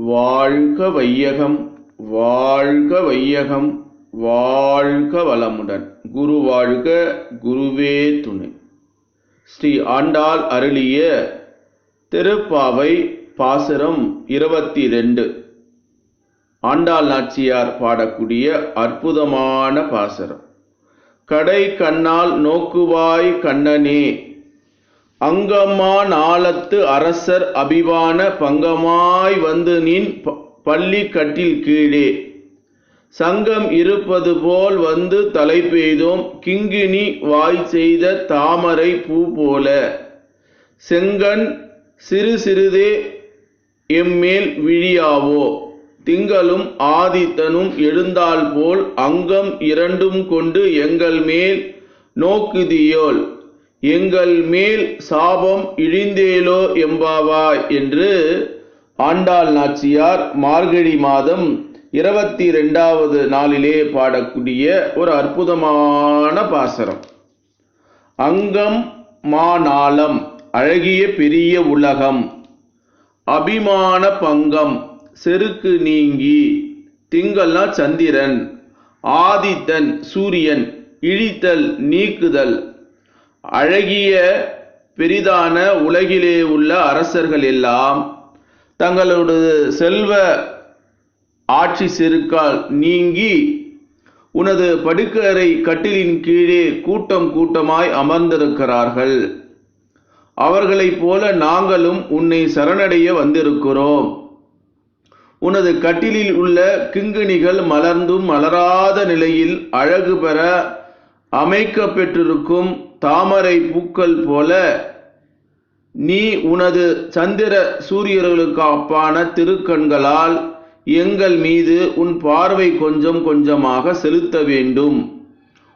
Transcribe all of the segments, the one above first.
வாழ்க வையகம் வாழ்க வையகம் வாழ்க வளமுடன். குரு வாழ்க குருவே துணை. ஸ்ரீ ஆண்டாள் அருளிய திருப்பாவை பாசுரம் இருபத்தி ரெண்டு ஆண்டாள் நாச்சியார் பாடக்கூடிய அற்புதமான பாசுரம். கடை கண்ணால் நோக்குவாய் கண்ணனே அங்கம்மா நாளத்து அரசர் அபிவான பங்கமாய் வந்து நின் பள்ளி கட்டில் கீழே. சங்கம் இருப்பது போல் வந்து தலை பெய்தோம் கிங்கினி வாய் செய்த தாமரை பூ போல. செங்கன் சிறு சிறிதே எம்மேல் விழியாவோ. திங்களும் ஆதித்தனும் எழுந்தால் போல் அங்கம் இரண்டும் கொண்டு எங்கள் மேல் நோக்குதியோல். எங்கள் மேல் சாபம் இழிந்தேலோ எம்பாவா என்று ஆண்டாள் நாச்சியார் மார்கழி மாதம் இருபத்தி ரெண்டாவது நாளிலே பாடக்கூடிய ஒரு அற்புதமான பாசரம். அங்கம் மாநாளம் அழகிய பெரிய உலகம் அபிமான பங்கம் செருக்கு நீங்கி திங்கள்னா சந்திரன் ஆதித்தன் சூரியன் இழித்தல் நீக்குதல் அழகிய பெரிதான உலகிலே உள்ள அரசர்கள் எல்லாம் தங்களோட செல்வ ஆட்சி செருக்கால் நீங்கி உனது படுக்கறை கட்டிலின் கீழே கூட்டம் கூட்டமாய் அமர்ந்திருக்கிறார்கள். அவர்களைப் போல நாங்களும் உன்னை சரணடைய வந்திருக்கிறோம். உனது கட்டிலில் உள்ள கிங்கிணிகள் மலர்ந்தும் மலராத நிலையில் அழகு பெற அமைக்கப்பெற்றிருக்கும் தாமரை பூக்கள் போல நீ உனது சந்திர சூரியர்களுக்கு அப்பான திருக்கண்களால் எங்கள் மீது உன் பார்வை கொஞ்சம் கொஞ்சமாக செலுத்த வேண்டும்.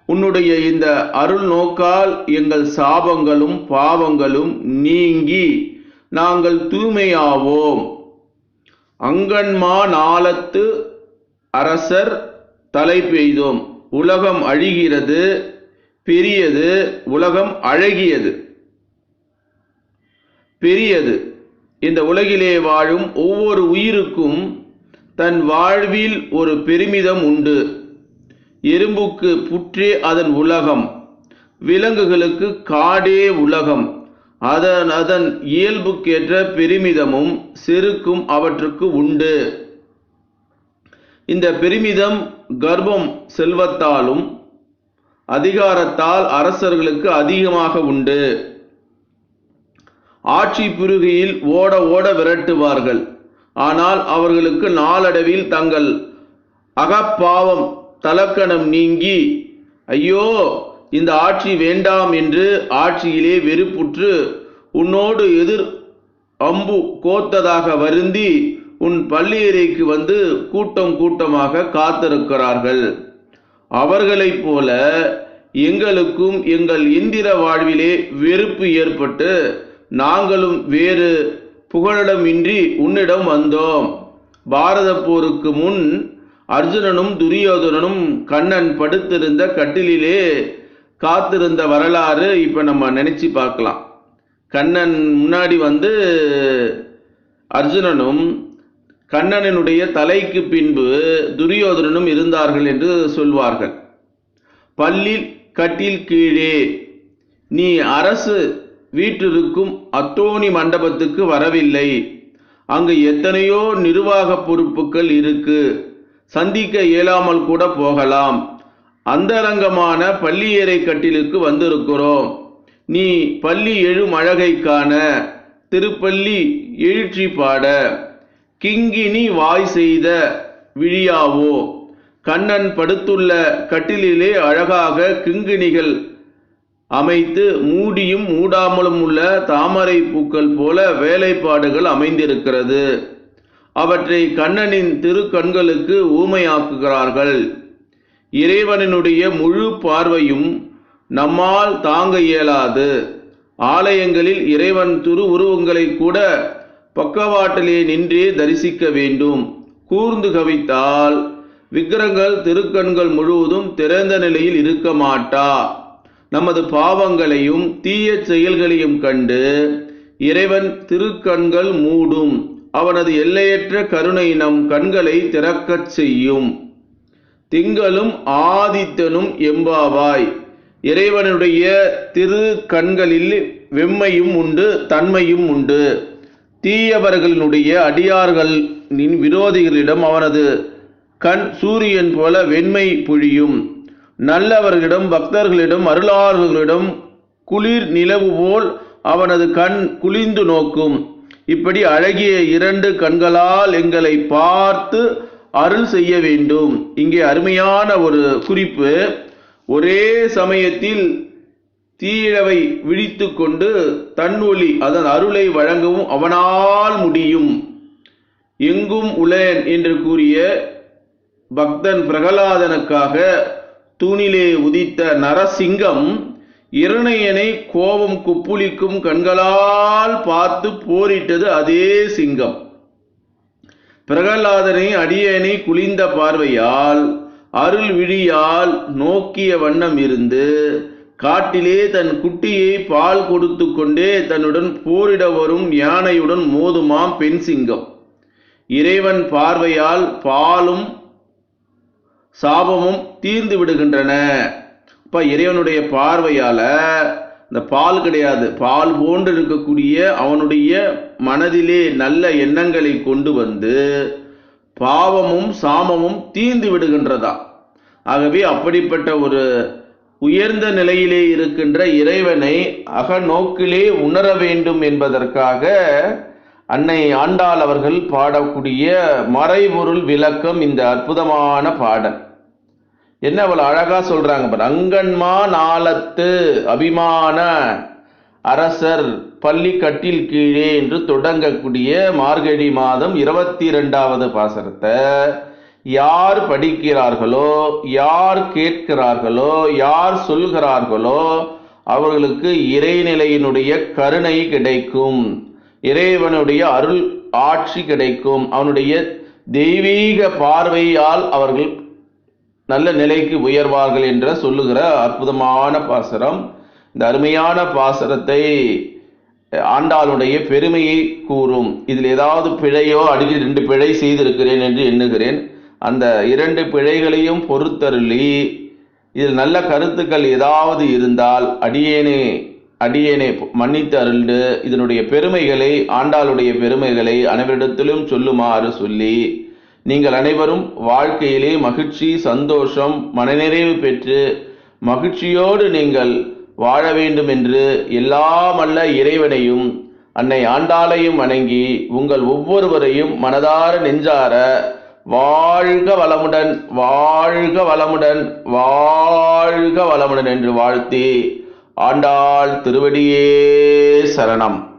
உன்னுடைய இந்த அருள் நோக்கால் எங்கள் சாபங்களும் பாவங்களும் நீங்கி நாங்கள் தூய்மையாவோம். அங்கன்மா நாளத்து அரசர் தலை பெய்தோம். உலகம் அழிகிறது. பெரியது உலகம் அழகியது. பெரியது. இந்த உலகிலே வாழும் ஒவ்வொரு உயிருக்கும் தன் வாழ்வில் ஒரு பெருமிதம் உண்டு. எறும்புக்கு புற்றே அதன் உலகம் விலங்குகளுக்கு காடே உலகம். அதன் அதன் இயல்புக்கேற்ற பெருமிதமும் செருக்கும் அவற்றுக்கு உண்டு. இந்த பெருமிதம் கர்ப்பம் செல்வத்தாலும் அதிகாரத்தால் அரசர்களுக்கு அதிகமாக உண்டு. ஆட்சி புருகையில் ஓட ஓட விரட்டுவார்கள். ஆனால் அவர்களுக்கு நாளடைவில் தங்கள் அகப்பாவம் தலக்கணம் நீங்கி ஐயோ இந்த ஆட்சி வேண்டாம் என்று ஆட்சியிலே வெறுப்புற்று உன்னோடு எதிர் அம்பு கோத்ததாக வருந்தி உன் பள்ளியறைக்கு வந்து கூட்டம் கூட்டமாக காத்திருக்கிறார்கள். அவர்களைப் போல எங்களுக்கும் எங்கள் இந்திர வாழ்விலே வெறுப்பு ஏற்பட்டு நாங்களும் வேறு புகழிடமின்றி உன்னிடம் வந்தோம். பாரத போருக்கு முன் அர்ஜுனனும் துரியோதனனும் கண்ணன் படுத்திருந்த கட்டிலிலே காத்திருந்த வரலாறு இப்போ நம்ம நினச்சி பார்க்கலாம். கண்ணன் முன்னாடி வந்து அர்ஜுனனும் கண்ணனினுடைய தலைக்கு பின்பு துரியோதனனும் இருந்தார்கள் என்று சொல்வார்கள். பல்லில் கட்டில் கீழே நீ அரசு வீட்டிற்கும் அத்தோணி மண்டபத்துக்கு வரவில்லை. அங்கு எத்தனையோ நிர்வாக பொறுப்புகள் இருக்கு. சந்திக்க இயலாமல் கூட போகலாம். அந்தரங்கமான பள்ளியறை கட்டிலுக்கு வந்திருக்கிறோம். நீ பள்ளி எழும் அழகை காண திருப்பள்ளி எழுச்சி பாட. கிங்கினி வாய் செய்த விழியாவோ? கண்ணன் படுத்துள்ள கட்டிலிலே அழகாக கிங்கிணிகள் அமைத்து மூடியும் மூடாமலும் உள்ள தாமரை பூக்கள் போல வேலைப்பாடுகள் அமைந்திருக்கிறது. அவற்றை கண்ணனின் திருக்கண்களுக்கு ஊமையாக்குகிறார்கள். இறைவனினுடைய முழு பார்வையும் நம்மால் தாங்க இயலாது. ஆலயங்களில் இறைவன் திரு உருவங்களை கூட பக்கவாட்டிலே நின்றே தரிசிக்க வேண்டும். கூர்ந்து கவித்தால் விக்கிரங்கள் திருக்கண்கள் முழுவதும் திறந்த நிலையில் இருக்க மாட்டா. நமது பாவங்களையும் தீய செயல்களையும் கண்டு இறைவன் திருக்கண்கள் மூடும். அவனது எல்லையற்ற கருணை நம் கண்களை திறக்கச் செய்யும். திங்களும் ஆதித்தனும் எம்பாவாய். இறைவனுடைய திரு கண்களில் வெம்மையும் உண்டு தன்மையும் உண்டு. தீயவர்களினுடைய அடியார்களின் விரோதிகளிடம் அவனது கண் சூரியன் போல வெண்மை பொழியும். நல்லவர்களிடம் பக்தர்களிடம் அருளாளர்களிடம் குளிர் நிலவு போல் அவனது கண் குளிர்ந்து நோக்கும். இப்படி அழகிய இரண்டு கண்களால் எங்களை பார்த்து அருள் செய்ய வேண்டும். இங்கே அருமையான ஒரு குறிப்பு. ஒரே சமயத்தில் தீழவை விழித்து கொண்டு தன் ஒளி அதன் அருளை வழங்கவும் அவனால் முடியும். எங்கும் உளேன் என்று கூறிய பக்தன் பிரகலாதனுக்காக தூணிலே உதித்த நரசிங்கம் இரணையனை கோபம் குப்புளிக்கும் கண்களால் பார்த்து போரிட்டது அதே சிங்கம். பிரகலாதனை அடியனை குளிந்த பார்வையால் அருள் விழியால் நோக்கிய வண்ணம் இருந்து காட்டிலே தன் குட்டியை பால் கொடுத்து கொண்டே தன்னுடன் போரிட வரும் யானையுடன் மோதுமாம் பெண் சிங்கம். இறைவன் பார்வையால் பாலும் சாபமும் தீர்ந்து விடுகின்றன. அப்ப இறைவனுடைய பார்வையால இந்த பால் கிடையாது. பால் போன்று இருக்கக்கூடிய அவனுடைய மனதிலே நல்ல எண்ணங்களை கொண்டு வந்து பாவமும் சாமமும் தீர்ந்து விடுகின்றதா? ஆகவே அப்படிப்பட்ட ஒரு உயர்ந்த நிலையிலே இருக்கின்ற இறைவனை அகநோக்கிலே உணர வேண்டும் என்பதற்காக அன்னை ஆண்டாள் அவர்கள் பாடக்கூடிய மறைபொருள் விளக்கம் இந்த அற்புதமான பாடல். என்ன அவள் அழகா சொல்றாங்க ரங்கன்மா அங்கன்மா நாளத்து அபிமான அரசர் பள்ளி கட்டில் கீழே என்று தொடங்கக்கூடிய மார்கழி மாதம் இருபத்தி இரண்டாவது பாசரத்தை யார் படிக்கிறார்களோ யார் கேட்கிறார்களோ யார் சொல்கிறார்களோ அவர்களுக்கு இறைநிலையினுடைய கருணை கிடைக்கும். இறைவனுடைய அருள் ஆட்சி கிடைக்கும். அவனுடைய தெய்வீக பார்வையால் அவர்கள் நல்ல நிலைக்கு உயர்வார்கள் என்ற சொல்லுகிற அற்புதமான பாசரம். இந்த அருமையான பாசரத்தை ஆண்டாளுடைய பெருமையை கூறும். இதில் ஏதாவது பிழையோ அடிக்கடி ரெண்டு பிழை செய்திருக்கிறேன் என்று எண்ணுகிறேன். அந்த இரண்டு பிழைகளையும் பொறுத்தருளி இதில் நல்ல கருத்துக்கள் ஏதாவது இருந்தால் அடியேனே அடியேனே மன்னித்து அருள்ந்து இதனுடைய பெருமைகளை ஆண்டாளுடைய பெருமைகளை அனைவரிடத்திலும் சொல்லுமாறு சொல்லி நீங்கள் அனைவரும் வாழ்க்கையிலே மகிழ்ச்சி சந்தோஷம் மனநிறைவு பெற்று மகிழ்ச்சியோடு நீங்கள் வாழ வேண்டும் என்று எல்லாமல்ல இறைவனையும் அன்னை ஆண்டாளையும் வணங்கி உங்கள் ஒவ்வொருவரையும் மனதார நெஞ்சார வாழ்க வளமுடன் வாழ்க வளமுடன் வாழ்க வளமுடன் என்று வாழ்த்தி ஆண்டாள் திருவடியே சரணம்.